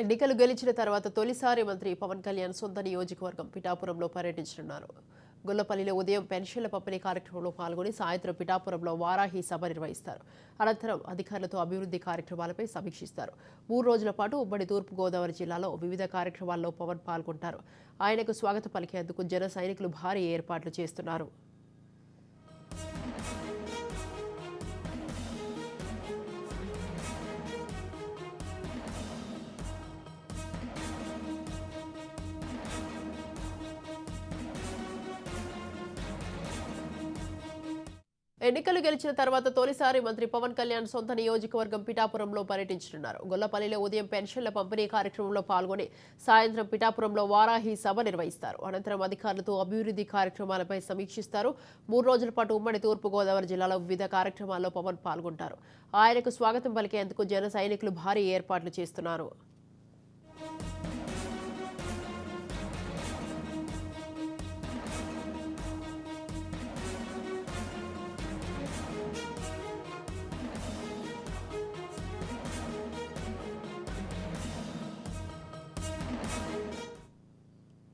ఎన్నికలు గెలిచిన తర్వాత తొలిసారి మంత్రి పవన్ కళ్యాణ్ సొంత నియోజకవర్గం పిఠాపురంలో పర్యటించనున్నారు. గొల్లపల్లిలో ఉదయం పెన్షన్ల పంపిణీ కార్యక్రమంలో పాల్గొని సాయంత్రం పిఠాపురంలో వారాహి సభ నిర్వహిస్తారు. అనంతరం అధికారులతో అభివృద్ధి కార్యక్రమాలపై సమీక్షిస్తారు. మూడు రోజుల పాటు ఉమ్మడి తూర్పుగోదావరి జిల్లాలో వివిధ కార్యక్రమాల్లో పవన్ పాల్గొంటారు. ఆయనకు స్వాగతం పలికేందుకు జన సైనికులు భారీ ఏర్పాట్లు చేస్తున్నారు. ఎన్నికలు గెలిచిన తర్వాత తొలిసారి మంత్రి పవన్ కళ్యాణ్ సొంత నియోజకవర్గం పిఠాపురంలో పర్యటించనున్నారు. గొల్లపల్లిలో ఉదయం పెన్షన్ల పంపిణీ కార్యక్రమంలో పాల్గొని సాయంత్రం పిఠాపురంలో వారాహి సభ నిర్వహిస్తారు. అనంతరం అధికారులతో అభివృద్ధి కార్యక్రమాలపై సమీక్షిస్తారు. మూడు రోజుల పాటు ఉమ్మడి తూర్పుగోదావరి జిల్లాలో వివిధ కార్యక్రమాల్లో పవన్ పాల్గొంటారు. ఆయనకు స్వాగతం పలికేందుకు జన సైనికులు భారీ ఏర్పాట్లు చేస్తున్నారు.